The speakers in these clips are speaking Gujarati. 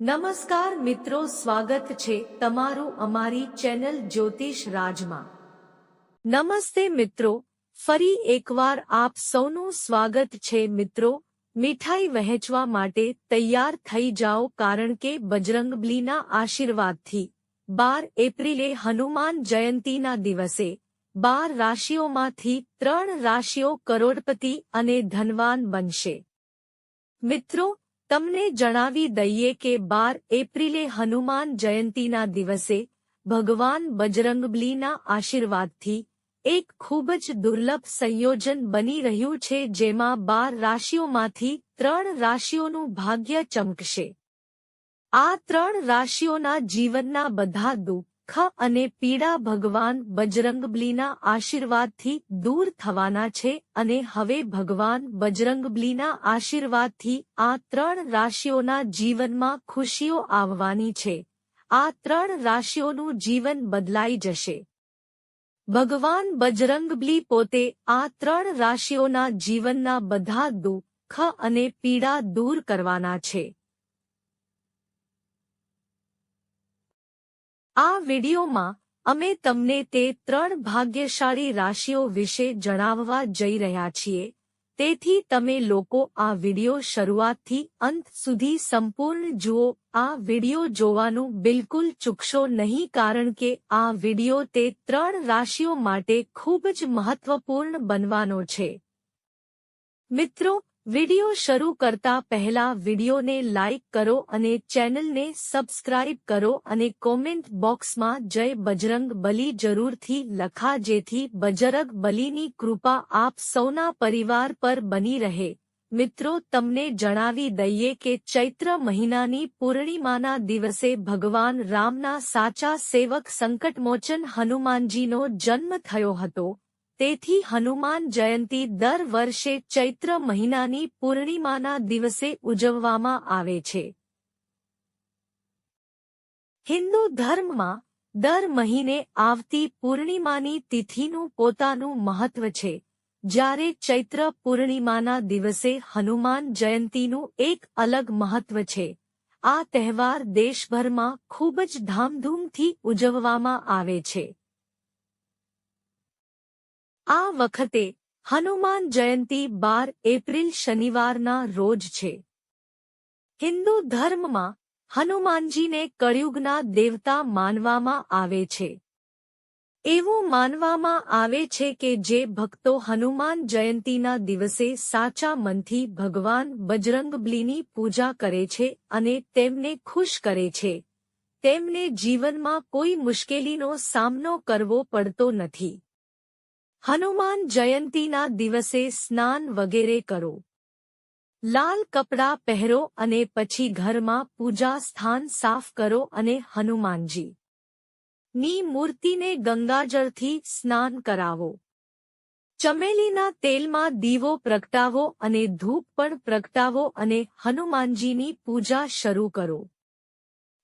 નમસ્કાર મિત્રો, સ્વાગત છે તમારું અમારી ચેનલ જ્યોતિષ રાજમાં. નમસ્તે મિત્રો, ફરી એકવાર આપ સૌનું સ્વાગત છે મિત્રો, મીઠાઈ વહેંચવા માટે તૈયાર થઈ જાઓ કારણ કે બજરંગબલીના આશીર્વાદથી બાર એપ્રિલે હનુમાન જયંતીના દિવસે બાર રાશિઓમાંથી ત્રણ રાશિઓ કરોડપતિ અને ધનવાન બનશે. મિત્રો તમને જણાવી દઈએ કે બાર એપ્રિલે હનુમાન જયંતીના દિવસે ભગવાન બજરંગબલીના આશીર્વાદથી એક ખૂબ જ દુર્લભ સંયોજન બની રહ્યું છે જેમાં બાર રાશિઓમાંથી ત્રણ રાશિઓનું ભાગ્ય ચમકશે. આ ત્રણ રાશિઓના જીવનના બધા દુઃખ અને પીડા ભગવાન બજરંગબલીના આશીર્વાદથી દૂર થવાના છે અને હવે ભગવાન બજરંગબલીના આશીર્વાદથી આ ત્રણ રાશિઓના જીવનમાં ખુશીઓ આવવાની છે. આ ત્રણ રાશિઓનું જીવન બદલાઈ જશે. ભગવાન બજરંગબલી પોતે આ ત્રણ રાશિઓના જીવનના બધા દુઃખ અને પીડા દૂર કરવાના છે. આ વિડીયોમાં અમે તમને તે ત્રણ ભાગ્યશાળી રાશિઓ વિશે જણાવવા જઈ રહ્યા છીએ. તેથી તમે લોકો આ વિડિયો શરૂઆતથી અંત સુધી સંપૂર્ણ જુઓ. આ વિડિયો જોવાનું બિલકુલ ચૂકશો નહીં કારણ કે આ વિડિયો તે ત્રણ રાશિઓ માટે ખૂબ જ મહત્વપૂર્ણ બનવાનો છે. મિત્રો વિડિયો શરૂ કરતા પહેલા વિડિયોને લાઇક કરો અને ચેનલને સબસ્ક્રાઇબ કરો અને કોમેન્ટ બોક્સમાં જય બજરંગ બલી જરૂરથી લખા જેથી બજરંગ બલીની કૃપા આપ સૌના પરિવાર પર બની રહે. મિત્રો, તમને જણાવી દઈએ કે ચૈત્ર મહિનાની પૂર્ણિમાના દિવસે ભગવાન રામના સાચા સેવક સંકટમોચન હનુમાનજીનો જન્મ થયો હતો. તેથી હનુમાન જયંતી દર વર્ષે ચૈત્ર મહિનાની પૂર્ણિમાના દિવસે ઉજવવામાં આવે છે. હિન્દુ ધર્મમાં દર મહિને આવતી પૂર્ણિમાની તિથિનું પોતાનું મહત્વ છે. જ્યારે ચૈત્ર પૂર્ણિમાના દિવસે હનુમાન જયંતીનું એક અલગ મહત્વ છે. આ તહેવાર દેશભરમાં ખૂબ જ ધામધૂમથી ઉજવવામાં આવે છે. આ વખતે હનુમાન જયંતી બાર એપ્રિલ શનિવારના રોજ છે. હિન્દુ ધર્મમાં હનુમાનજીને કળિયુગના દેવતા માનવામાં આવે છે. એવું માનવામાં આવે છે કે જે ભક્તો હનુમાન જયંતીના દિવસે સાચા મનથી ભગવાન બજરંગબલીની પૂજા કરે છે અને તેમને ખુશ કરે છે. તેમને જીવનમાં કોઈ મુશ્કેલીનો સામનો કરવો પડતો નથી. હનુમાન જયંતીના દિવસે સ્નાન વગેરે કરો. લાલ કપડાં પહેરો અને પછી ઘરમાં પૂજા સ્થાન સાફ કરો અને હનુમાનજી. ની મૂર્તિને ગંગાજળથી સ્નાન કરાવો. ચમેલીના તેલમાં દીવો પ્રગટાવો અને ધૂપ પણ પ્રગટાવો અને હનુમાનજીની પૂજા શરૂ કરો.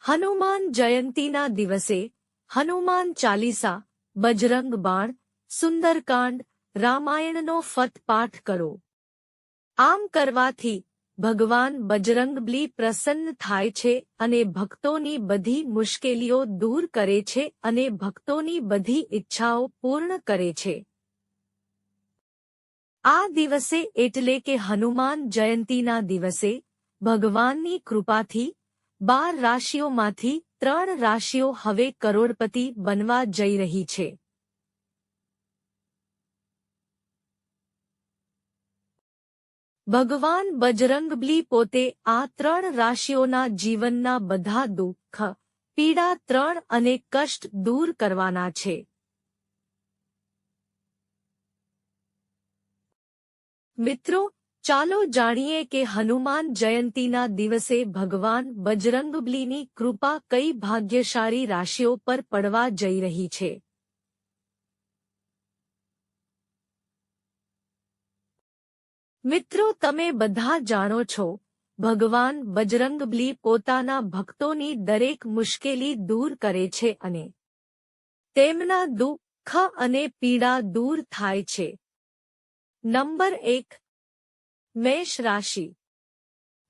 હનુમાન જયંતીના દિવસે હનુમાન ચાલીસા, બજરંગ બાણ સુંદરકાંડ, રામાયણનો ફત પાઠ કરો. આમ કરવાથી ભગવાન બજરંગબલી પ્રસન્ન થાય છે અને ભક્તોની બધી મુશ્કેલીઓ દૂર કરે છે અને ભક્તોની બધી ઈચ્છાઓ પૂર્ણ કરે છે. આ દિવસે એટલે કે હનુમાન જયંતીના દિવસે ભગવાનની કૃપાથી બાર રાશિઓમાંથી ત્રણ રાશિઓ હવે કરોડપતિ બનવા જઈ રહી છે. ભગવાન બજરંગબલી પોતે આ ત્રણ રાશિઓના જીવનના બધા દુઃખ, પીડા, ત્રણ અને કષ્ટ દૂર કરવાના છે. મિત્રો, ચાલો જાણીએ કે હનુમાન જયંતીના દિવસે ભગવાન બજરંગબલીની કૃપા કઈ ભાગ્યશાળી રાશિઓ પર પડવા જઈ રહી છે. મિત્રો, તમે બધા જાણો છો, ભગવાન બજરંગબલી પોતાના ભક્તોની દરેક મુશ્કેલી દૂર કરે છે અને તેમના દુઃખ અને પીડા દૂર થાય છે. નંબર એક, મેષ રાશિ.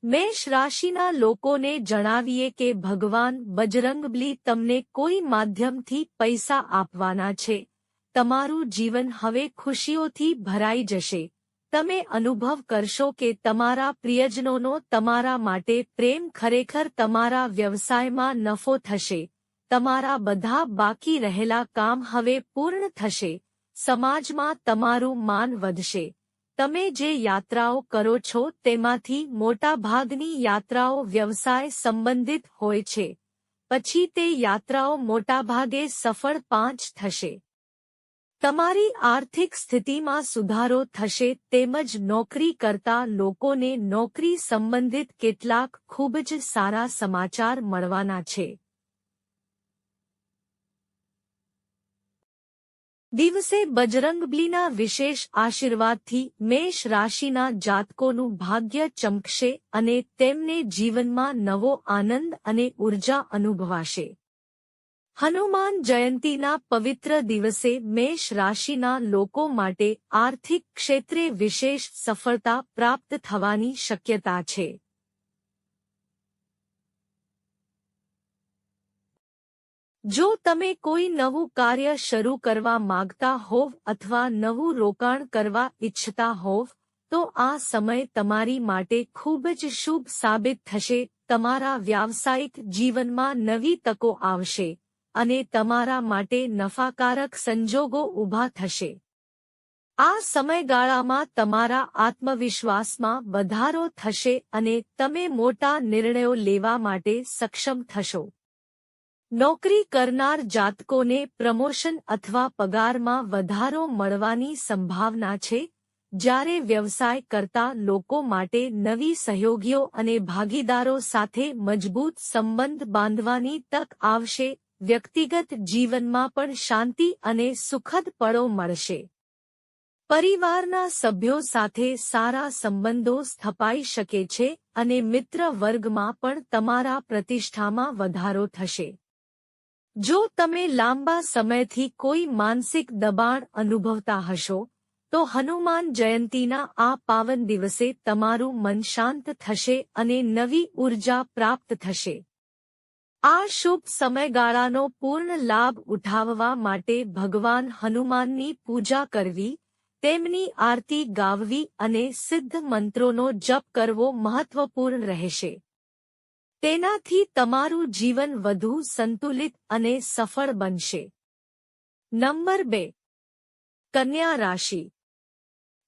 મેષ રાશિના લોકોને જણાવીએ કે ભગવાન બજરંગબલી તમને કોઈ માધ્યમથી પૈસા આપવાના છે. તમારું જીવન હવે ખુશીઓથી ભરાઈ જશે. તમે અનુભવ કરશો કે તમારા પ્રિયજનોનો તમારા માટે પ્રેમ ખરેખર તમારા વ્યવસાયમાં નફો થશે. તમારા બધા બાકી રહેલા કામ હવે પૂર્ણ થશે. સમાજમાં તમારું માન વધશે. તમે જે યાત્રાઓ કરો છો તેમાંથી મોટાભાગની યાત્રાઓ વ્યવસાય સંબંધિત હોય છે. પછી તે યાત્રાઓ મોટાભાગે સફળ પાંચ થશે. તમારી આર્થિક સ્થિતિમાં સુધારો થશે તેમજ નોકરી કરતા લોકોને નોકરી સંબંધિત કેટલાક ખૂબ જ સારા સમાચાર મળવાના છે. દિવસે બજરંગબલીના વિશેષ આશીર્વાદથી મેષ રાશિના જાતકોનું ભાગ્ય ચમકશે અને તેમને જીવનમાં નવો આનંદ અને ઊર્જા અનુભવાશે. હનુમાન જયંતીના પવિત્ર દિવસે મેષ રાશિના લોકો માટે આર્થિક ક્ષેત્રે વિશેષ સફળતા પ્રાપ્ત થવાની શક્યતા છે. જો તમે કોઈ નવું કાર્ય શરૂ કરવા માંગતા હોવ અથવા નવું રોકાણ કરવા ઇચ્છતા હોવ, તો આ સમય તમારી માટે ખૂબ જ શુભ સાબિત થશે. તમારા વ્યાવસાયિક જીવનમાં નવી તકો આવશે. અને તમારા માટે નફાકારક સંજોગો ઊભા થશે. આ સમયગાળામાં તમારા આત્મવિશ્વાસમાં વધારો થશે અને તમે મોટા નિર્ણયો લેવા માટે સક્ષમ થશો. નોકરી કરનાર જાતકોને પ્રમોશન અથવા પગારમાં વધારો મળવાની સંભાવના છે, જ્યારે વ્યવસાય કરતા લોકો માટે નવી સહયોગીઓ અને ભાગીદારો સાથે મજબૂત સંબંધ બાંધવાની તક આવશે વ્યક્તિગત જીવનમાં પણ શાંતિ અને સુખદ પળો મળશે. પરિવારના સભ્યો સાથે સારા સંબંધો સ્થપાઈ શકે છે અને મિત્ર વર્ગમાં પણ તમારા પ્રતિષ્ઠામાં વધારો થશે. જો તમે લાંબા સમયથી કોઈ માનસિક દબાણ અનુભવતા હશો, તો હનુમાન જયંતીના આ પાવન દિવસે તમારું મન શાંત થશે અને નવી ઊર્જા પ્રાપ્ત થશે. આ શુભ સમયગાળાનો પૂર્ણ લાભ ઉઠાવવા માટે ભગવાન હનુમાનની પૂજા કરવી, તેમની આરતી ગાવવી અને સિદ્ધ મંત્રોનો જપ કરવો મહત્વપૂર્ણ રહેશે. તેનાથી તમારું જીવન વધુ સંતુલિત અને સફળ બનશે. નંબર બે. કન્યા રાશિ.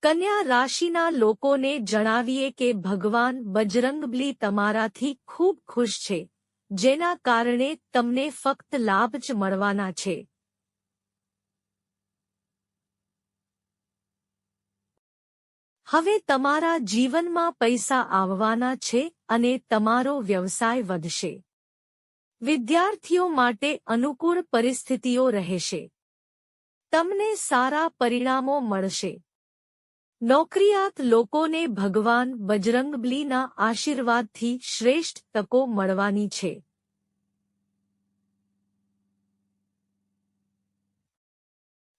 કન્યા રાશિના લોકોને જણાવીએ કે ભગવાન બજરંગબલી તમારાથી ખૂબ ખુશ છે. જેના કારણે તમને ફક્ત લાભ જ મળવાના છે. હવે તમારા જીવનમાં પૈસા આવવાના છે અને તમારો વ્યવસાય વધશે. વિદ્યાર્થીઓ માટે અનુકૂળ પરિસ્થિતિઓ રહેશે. તમને સારા પરિણામો મળશે. નોકરિયાત લોકોને ભગવાન બજરંગબલીના આશીર્વાદથી શ્રેષ્ઠ તકો મળવાની છે.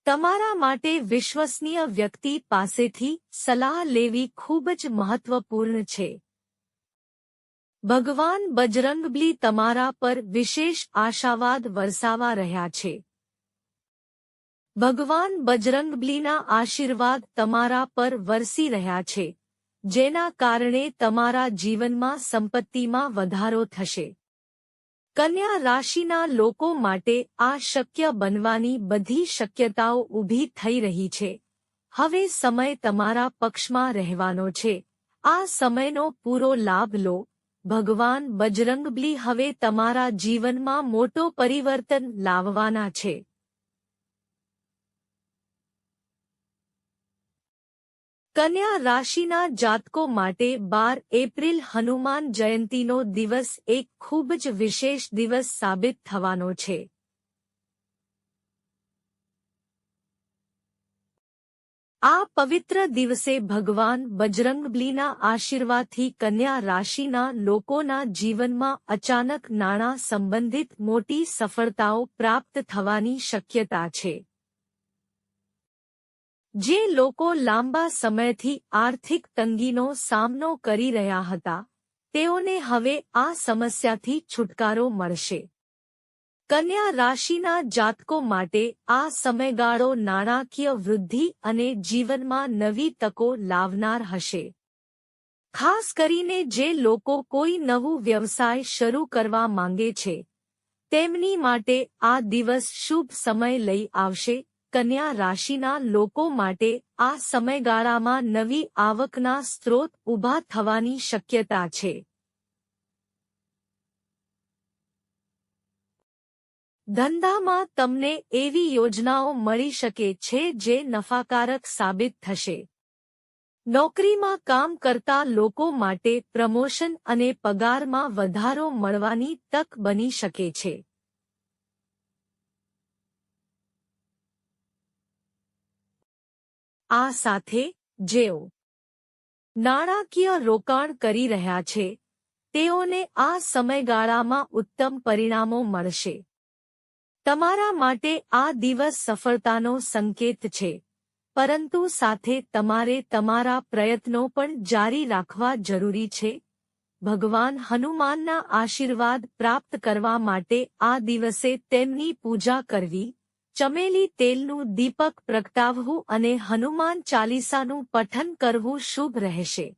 તમારા માટે વિશ્વસનીય વ્યક્તિ પાસેથી સલાહ લેવી ખૂબ જ મહત્વપૂર્ણ છે. ભગવાન બજરંગબલી તમારા પર વિશેષ આશાવાદ વરસાવા રહ્યા છે. ભગવાન બજરંગબલીના આશીર્વાદ તમારા પર વરસી રહ્યા છે, જેના કારણે તમારા જીવનમાં સંપત્તિમાં વધારો થશે. કન્યા રાશિના લોકો માટે આ શક્ય બનવાની બધી શક્યતાઓ ઊભી થઈ રહી છે. હવે સમય તમારા પક્ષમાં રહેવાનો છે. આ સમયનો પૂરો લાભ લો. ભગવાન બજરંગબલી હવે તમારા જીવનમાં મોટો પરિવર્તન લાવવાના છે. કન્યા રાશિના જાતકો માટે બાર એપ્રિલ હનુમાન જયંતીનો દિવસ એક ખૂબ જ વિશેષ દિવસ સાબિત થવાનો છે. આ પવિત્ર દિવસે ભગવાન બજરંગબલીના આશીર્વાદથી કન્યા રાશિના લોકોના જીવનમાં અચાનક નાણાં સંબંધિત મોટી સફળતાઓ પ્રાપ્ત થવાની શક્યતા છે. જે લોકો લાંબા સમયથી આર્થિક તંગીનો સામનો કરી રહ્યા હતા, તેઓને હવે આ સમસ્યાથી છુટકારો મળશે. કન્યા રાશિના જાતકો માટે આ સમયગાળો નાણાકીય વૃદ્ધિ અને જીવનમાં નવી તકો લાવનાર હશે. ખાસ કરીને જે લોકો કોઈ નવું વ્યવસાય શરૂ કરવા માંગે છે, તેમની માટે આ દિવસ શુભ સમય લઈ આવશે કન્યા રાશિના લોકો માટે આ સમયગાળામાં નવી આવકના સ્ત્રોત ઊભા થવાની શક્યતા છે. ધંધામાં તમને એવી યોજનાઓ મળી શકે છે જે નફાકારક સાબિત થશે. નોકરીમાં કામ કરતા લોકો માટે પ્રમોશન અને પગારમાં વધારો મળવાની તક બની શકે છે. આ સાથે જેઓ નાણાકીય રોકાણ કરી રહ્યા છે, તેઓને આ સમયગાળામાં ઉત્તમ પરિણામો મળશે. તમારા માટે આ દિવસ સફળતાનો સંકેત છે, પરંતુ સાથે તમારે તમારા પ્રયત્નો પણ જારી રાખવા જરૂરી છે. ભગવાન હનુમાનના આશીર્વાદ પ્રાપ્ત કરવા માટે આ દિવસે તેમની પૂજા કરવી ચમેલી તેલનું દીપક પ્રગટાવવું અને હનુમાન ચાલીસાનું પઠન કરવું શુભ રહેશે.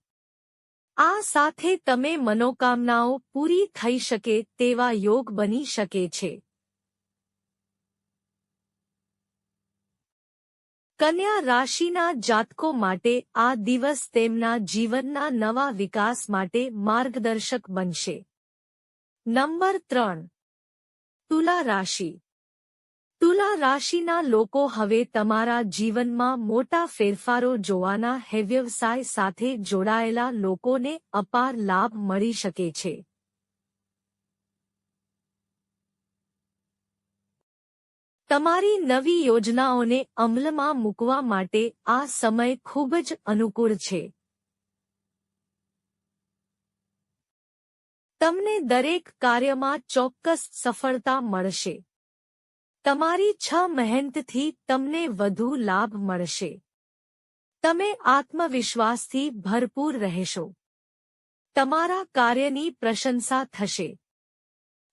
આ સાથે તમે મનોકામનાઓ પૂરી થઈ શકે તેવા યોગ બની શકે છે. કન્યા રાશિના જાતકો માટે આ દિવસ તેમના જીવનના નવા વિકાસ માટે માર્ગદર્શક બનશે. નંબર ત્રણ. તુલા રાશિ. તુલા રાશિના લોકો હવે તમારા જીવનમાં મોટા ફેરફારો જોવાના હે વ્યવસાય સાથે જોડાયેલા લોકોને અપાર લાભ મળી શકે છે. તમારી નવી યોજનાઓને અમલમાં મૂકવા માટે આ સમય ખૂબ જ અનુકૂળ છે. તમને દરેક કાર્યમાં ચોક્કસ સફળતા મળશે. તમારી છ મહેનતથી તમને વધુ લાભ મળશે. તમે આત્મવિશ્વાસથી ભરપૂર રહેશો. તમારા કાર્યની પ્રશંસા થશે.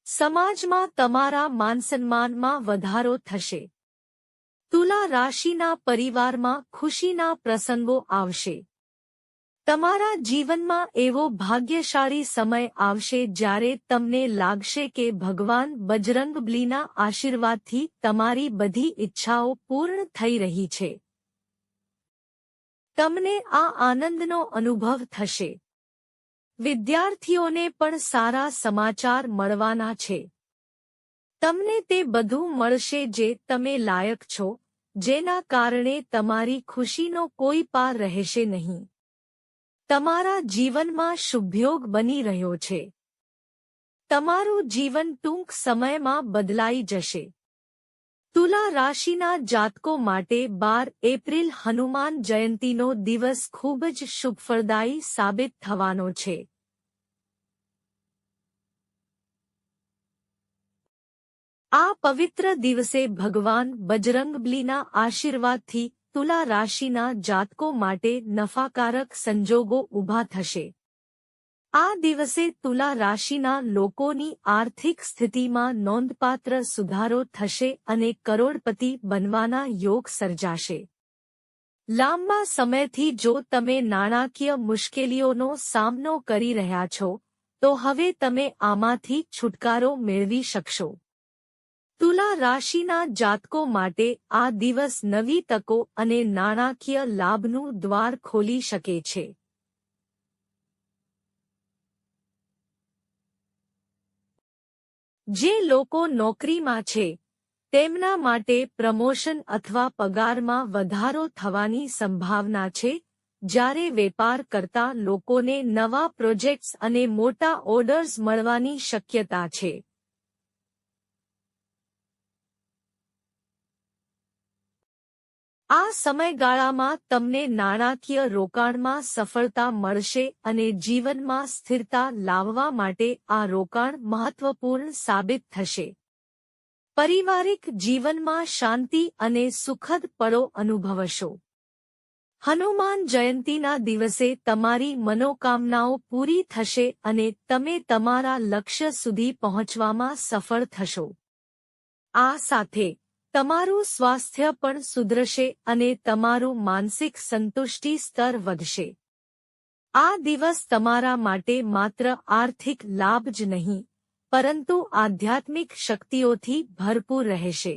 સમાજમાં તમારા માનસન્માનમાં વધારો થશે. તુલા રાશિના પરિવારમાં ખુશીના પ્રસંગો આવશે. તમારા જીવનમાં એવો ભાગ્યશાળી સમય આવશે જ્યારે તમને લાગશે કે ભગવાન બજરંગબલીના આશીર્વાદથી તમારી બધી ઈચ્છાઓ પૂર્ણ થઈ રહી છે. તમને આ આનંદનો અનુભવ થશે. વિદ્યાર્થીઓને પણ સારા સમાચાર મળવાના છે. તમને તે બધું મળશે જે તમે લાયક છો, જેના કારણે તમારી ખુશીનો કોઈ પાર રહેશે નહીં. તમારા જીવનમાં શુભયોગ બની રહ્યો છે. તમારું જીવન ટૂંક સમયમાં બદલાઈ જશે. તુલા રાશિના જાતકો માટે બાર એપ્રિલ હનુમાન જયંતીનો દિવસ ખૂબ જ શુભફળદાયી સાબિત થવાનો છે. આ પવિત્ર દિવસે ભગવાન બજરંગબલીના આશીર્વાદથી તુલા રાશિના જાતકો માટે નફાકારક સંજોગો ઊભા થશે. આ દિવસે તુલા રાશિના લોકોની આર્થિક સ્થિતિમાં નોંધપાત્ર સુધારો થશે અને કરોડપતિ બનવાના યોગ સર્જાશે. લાંબા સમયથી જો તમે નાણાકીય મુશ્કેલીઓનો સામનો કરી રહ્યા છો, તો હવે તમે આમાંથી છુટકારો મેળવી શકશો. તુલા રાશિના જાતકો માટે આ દિવસ નવી તકો અને નાણાકીય લાભનું દ્વાર ખોલી શકે છે. જે લોકો નોકરીમાં છે, તેમના માટે પ્રમોશન અથવા પગારમાં વધારો થવાની સંભાવના છે, જ્યારે વેપાર કરતા લોકોને નવા પ્રોજેક્ટ્સ અને મોટા ઓર્ડર્સ મળવાની શક્યતા છે. આ સમયગાળામાં તમને નાણાકીય રોકાણમાં સફળતા મળશે અને જીવનમાં સ્થિરતા લાવવા માટે આ રોકાણ મહત્વપૂર્ણ સાબિત થશે. પારિવારિક જીવનમાં શાંતિ અને સુખદ પળો અનુભવશો. હનુમાન જયંતીના દિવસે તમારી મનોકામનાઓ પૂરી થશે અને તમે તમારા લક્ષ્ય સુધી પહોંચવામાં સફળ થશો. આ સાથે તમારું સ્વાસ્થ્ય પણ સુધરશે અને તમારું માનસિક સંતુષ્ટિ સ્તર વધશે. આ દિવસ તમારા માટે માત્ર આર્થિક લાભ જ નહીં, પરંતુ આધ્યાત્મિક શક્તિઓથી ભરપૂર રહેશે.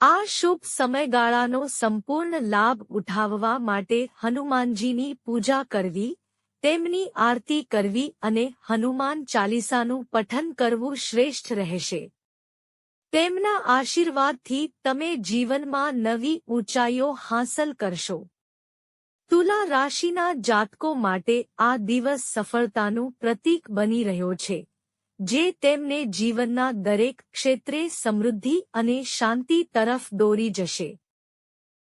આ શુભ સમયગાળાનો સંપૂર્ણ લાભ ઉઠાવવા માટે હનુમાનજીની પૂજા કરવી, તેમની આરતી કરવી અને હનુમાન ચાલીસાનું પઠન કરવું શ્રેષ્ઠ રહેશે. તેમના આશીર્વાદથી તમે જીવનમાં નવી ઊંચાઈઓ હાંસલ કરશો. તુલા રાશિના જાતકો માટે આ દિવસ સફળતાનું પ્રતીક બની રહ્યો છે, જે તેમને જીવનના દરેક ક્ષેત્રે સમૃદ્ધિ અને શાંતિ તરફ દોરી જશે.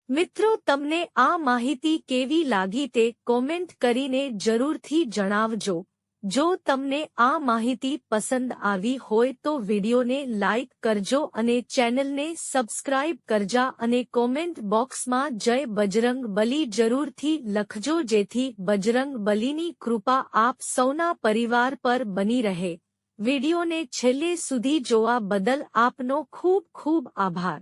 મિત્રો, તમને આ માહિતી કેવી લાગી તે કોમેન્ટ કરીને જરૂરથી જણાવજો. જો તમને આ માહિતી પસંદ આવી હોય તો વિડીયોને લાઇક કરજો અને ચેનલને સબસ્ક્રાઇબ કરજા અને કોમેન્ટ બોક્સમાં જય બજરંગ બલી જરૂરથી લખજો જેથી બજરંગ બલીની કૃપા આપ સૌના પરિવાર પર બની રહે. વિડીયોને છેલ્લે સુધી જોવા બદલ આપનો ખૂબ ખૂબ આભાર.